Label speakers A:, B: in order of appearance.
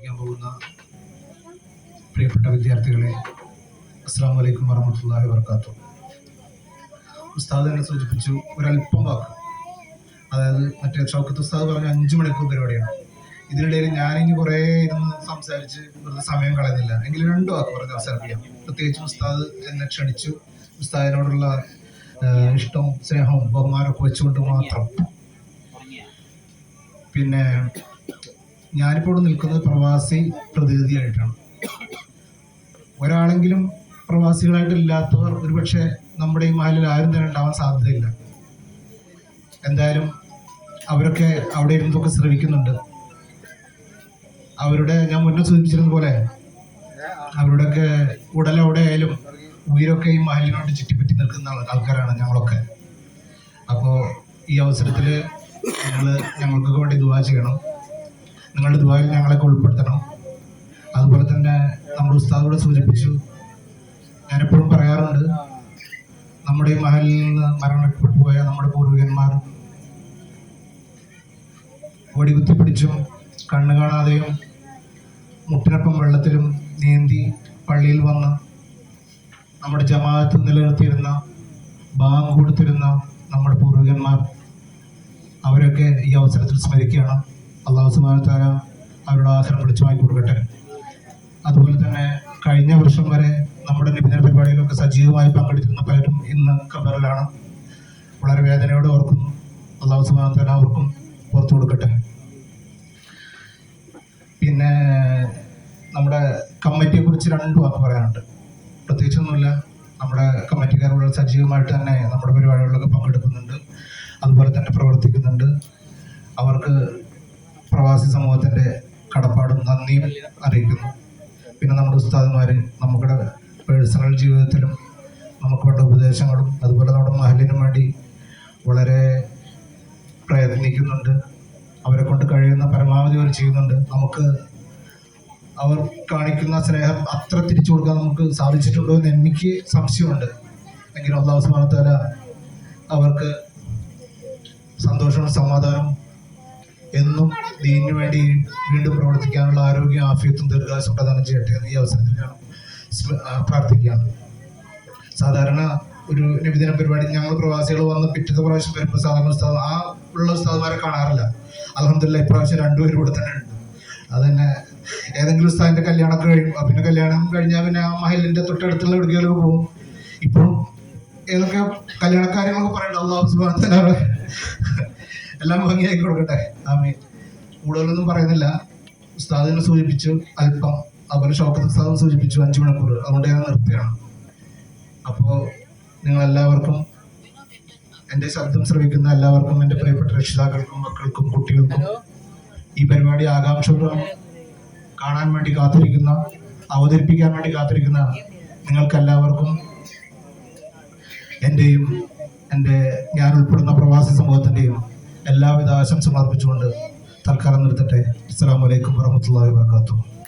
A: പഠിക്കാൻ പോകുന്ന പ്രിയപ്പെട്ട വിദ്യാർത്ഥികളെ അസ്സാം വലൈക്കും വറഹമത്തല്ലാഹി വർക്കാത്തു ഉസ്താദ് തന്നെ സൂചിപ്പിച്ചു ഒരല്പം വാക്ക്. അതായത് മറ്റേ ഷൗക്കത്ത് ഉസ്താദ് പറഞ്ഞ അഞ്ചു മണിക്കൂർ പരിപാടിയാണ്. ഇതിനിടയിൽ ഞാനിനി കുറേ ഇരുന്ന് സംസാരിച്ച് വെറുതെ സമയം കളയുന്നില്ല. എങ്കിലും രണ്ട് വാക്ക് പറഞ്ഞ് അവസാനിപ്പിക്കാം. പ്രത്യേകിച്ചും ഉസ്താദ് എന്നെ ക്ഷണിച്ചു. ഉസ്താദിനോടുള്ള ഇഷ്ടവും സ്നേഹവും ബഹുമാനമൊക്കെ വെച്ചുകൊണ്ട് മാത്രം. പിന്നെ ഞാനിപ്പോൾ ഇവിടെ നിൽക്കുന്നത് പ്രവാസി പ്രതിനിധിയായിട്ടാണ്. ഒരാളെങ്കിലും പ്രവാസികളായിട്ടില്ലാത്തവർ ഒരുപക്ഷെ നമ്മുടെ ഈ മഹലിൽ ആരും തന്നെ ഉണ്ടാവാൻ സാധ്യതയില്ല. എന്തായാലും അവരൊക്കെ അവിടെ ഇരുന്നൊക്കെ ശ്രമിക്കുന്നുണ്ട് അവരുടെ ഞാൻ മുന്നേ സൂചിപ്പിച്ചിരുന്ന പോലെ അവരുടെയൊക്കെ ഉടലവിടെ ആയാലും ഉയരൊക്കെ ഈ മഹലിനോട് ചുറ്റിപ്പറ്റി നിൽക്കുന്ന ആൾ- ആൾക്കാരാണ് ഞങ്ങളൊക്കെ. അപ്പോൾ ഈ അവസരത്തിൽ ഞങ്ങൾ ഞങ്ങൾക്കൊക്കെ വേണ്ടി ദുവാ ചെയ്യണം. നിങ്ങളുടെ ദുബായിൽ ഞങ്ങളൊക്കെ ഉൾപ്പെടുത്തണം. അതുപോലെ തന്നെ നമ്മുടെ ഉസ്താദോട് സൂചിപ്പിച്ചു. ഞാനെപ്പോഴും പറയാറുണ്ട് നമ്മുടെ ഈ മഹലിൽ നിന്ന് മരണപ്പെട്ടു പോയ നമ്മുടെ പൂർവികന്മാർ വെടികുത്തി പിടിച്ചും കണ്ണു കാണാതെയും മുട്ടിനൊപ്പം വെള്ളത്തിലും നീന്തി പള്ളിയിൽ വന്ന് നമ്മുടെ ജമാഅത്ത് നിലനിർത്തിയിരുന്ന ബാങ്ക് കൊടുത്തിരുന്ന നമ്മുടെ പൂർവികന്മാർ അവരൊക്കെ ഈ അവസരത്തിൽ സ്മരിക്കുകയാണ്. അള്ളാഹു സുബാനത്താര അവരുടെ ആസനം വിളിച്ചു വാങ്ങി കൊടുക്കട്ടെ. അതുപോലെ തന്നെ കഴിഞ്ഞ വർഷം വരെ നമ്മുടെ നിബിധന പരിപാടിയിലൊക്കെ സജീവമായി പങ്കെടുത്തിരുന്ന പലരും ഇന്ന് കബറിലാണ് വളരെ വേദനയോടെ ഓർക്കുന്നു. അള്ളാഹു സുബാനത്താര അവർക്കും പുറത്തു കൊടുക്കട്ടെ. പിന്നെ നമ്മുടെ കമ്മിറ്റിയെ കുറിച്ച് രണ്ട് വാക്ക് പറയാനുണ്ട്. പ്രത്യേകിച്ചൊന്നുമില്ല. നമ്മുടെ കമ്മിറ്റിക്കാർ സജീവമായിട്ട് തന്നെ നമ്മുടെ പരിപാടികളിലൊക്കെ പങ്കെടുക്കുന്നുണ്ട് അതുപോലെ തന്നെ പ്രവർത്തിക്കുന്നുണ്ട് അവർക്ക് പ്രവാസി സമൂഹത്തിന്റെ കടപ്പാടും നന്ദിയും അറിയിക്കുന്നു. പിന്നെ നമ്മുടെ ഉസ്താദുമാർ നമ്മുടെ പേഴ്സണൽ ജീവിതത്തിലും നമുക്ക് വേണ്ട ഉപദേശങ്ങളും അതുപോലെ നമ്മുടെ മഹലിനും വേണ്ടി വളരെ പ്രയത്നിക്കുന്നുണ്ട്. അവരെ കൊണ്ട് കഴിയുന്ന പരമാവധി അവർ ചെയ്യുന്നുണ്ട്. നമുക്ക് അവർ കാണിക്കുന്ന സ്നേഹം അത്ര തിരിച്ചു കൊടുക്കാൻ നമുക്ക് സാധിച്ചിട്ടുണ്ടോ എന്ന് എനിക്ക് സംശയമുണ്ട്. എങ്കിലും അള്ളാഹു സുബ്ഹാനഹു അവർക്ക് സന്തോഷവും സമാധാനവും എന്നും ദീനിനു വേണ്ടി വീണ്ടും പ്രവർത്തിക്കാനുള്ള ആരോഗ്യം ആഫിയത്തും ദീർഘാസം പ്രദാനം ചെയ്യട്ടെ എന്ന് ഈ അവസരത്തിൽ ഞാൻ പ്രാർത്ഥിക്കുകയാണ്. സാധാരണ ഒരു നബിദിന പരിപാടി ഞങ്ങൾ പ്രവാസികൾ വന്ന് പിറ്റത്തെ പ്രാവശ്യം വരുമ്പോൾ സാധാരണ ഉസ്താദ് ആ ഉള്ള ഉസ്താദ്മാരെ കാണാറില്ല. അലഹമില്ല ഇപ്രാവശ്യം രണ്ടുപേരും ഇവിടെ തന്നെ ഉണ്ട്. അതന്നെ ഏതെങ്കിലും ഉസ്താദിന്റെ കല്യാണമൊക്കെ കഴിയും. പിന്നെ കല്യാണം കഴിഞ്ഞാൽ പിന്നെ ആ മഹലിന്റെ തൊട്ടടുത്തുള്ള എവിടെയൊക്കെ പോകും. ഇപ്പോഴും ഏതൊക്കെ കല്യാണക്കാര്യങ്ങളൊക്കെ പറയണ്ട. അള്ളാഹു സുബാൻ എല്ലാം ഭംഗിയാക്കി കൊടുക്കട്ടെ. ആമീൻ. കൂടുതലൊന്നും പറയുന്നില്ല. ഉസ്താദിനെ സൂചിപ്പിച്ചു അല്പം അതുപോലെ ഷോക്കത്ത് ഉസ്താദിനെ സൂചിപ്പിച്ചു അഞ്ചു മണിക്കൂർ. അതുകൊണ്ട് ഞാൻ നിർത്തുകയാണ്. അപ്പോൾ നിങ്ങളെല്ലാവർക്കും എന്റെ ശബ്ദം ശ്രവിക്കുന്ന എല്ലാവർക്കും എന്റെ പ്രിയപ്പെട്ട രക്ഷിതാക്കൾക്കും മക്കൾക്കും കുട്ടികൾക്കും ഈ പരിപാടി ആകാംക്ഷപൂർവം കാണാൻ വേണ്ടി കാത്തിരിക്കുന്ന അവതരിപ്പിക്കാൻ വേണ്ടി കാത്തിരിക്കുന്ന നിങ്ങൾക്കെല്ലാവർക്കും എന്റെയും എന്റെ ഞാൻ ഉൾപ്പെടുന്ന പ്രവാസി സമൂഹത്തിന്റെയും ആശംസകൾ അർപ്പിച്ചുകൊണ്ട് തൽക്കാലം നിർത്തട്ടെ. അസ്സാം വലൈക്കും വരഹമുല്ലാ വാത്തു